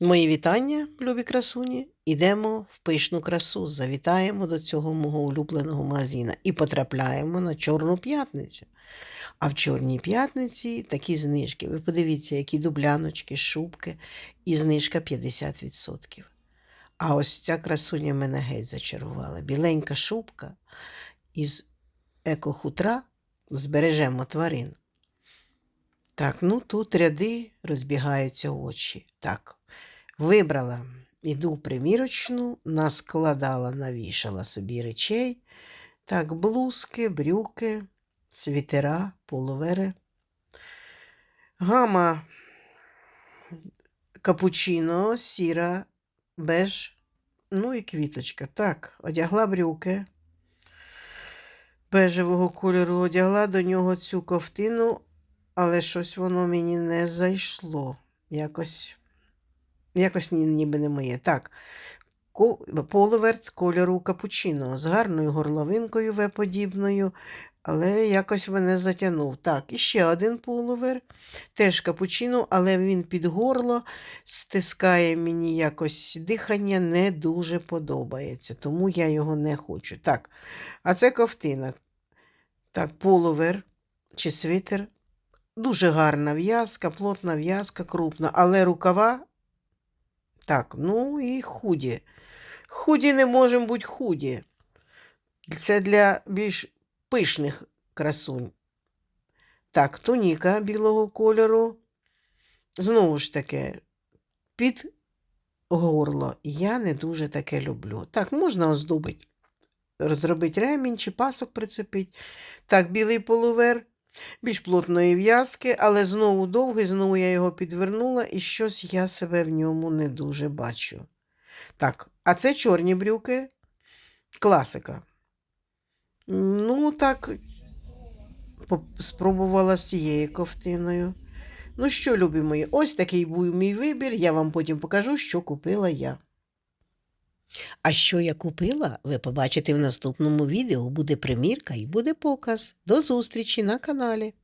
Мої вітання, любі красуні. Ідемо в пишну красу, завітаємо до цього мого улюбленого магазина і потрапляємо на Чорну п'ятницю. А в Чорній п'ятниці такі знижки. Ви подивіться, які дубляночки, шубки і знижка 50%. А ось ця красуня мене геть зачарувала. Біленька шубка із екохутра збережемо тварин. Так, ну тут ряди розбігаються очі. Так, вибрала, іду в примірочну, наскладала, навішала собі речей. Так, блузки, брюки, світера, половери. Гама капучино, сіра, беж, ну і квіточка. Так, одягла брюки бежевого кольору, одягла до нього цю ковтину, але щось воно мені не зайшло. Якось, якось ніби не моє. Так, полуверт кольору капучино з гарною горловинкою В-подібною, але якось мене затягнув. Так, і ще один полувер, теж капучино, але він під горло стискає мені якось дихання, не дуже подобається, тому я його не хочу. Так, а це ковтина. Так, полувер чи свитер. Дуже гарна в'язка, плотна в'язка, крупна, але рукава. Так, ну і худі. Худі не можемо бути худі. Це для більш пишних красунь. Так, туніка білого кольору. Знову ж таки, під горло. Я не дуже таке люблю. Так, можна оздобити, зробити ремінь чи пасок прицепити. Так, білий полувер, більш плотної в'язки, але знову довгий, знову я його підвернула, і щось я себе в ньому не дуже бачу. Так, а це чорні брюки, класика. Ну, так, спробувала з цією ковтиною. Ну що, любі мої, ось такий був мій вибір. Я вам потім покажу, що купила я. А що я купила, ви побачите в наступному відео. Буде примірка і буде показ. До зустрічі на каналі.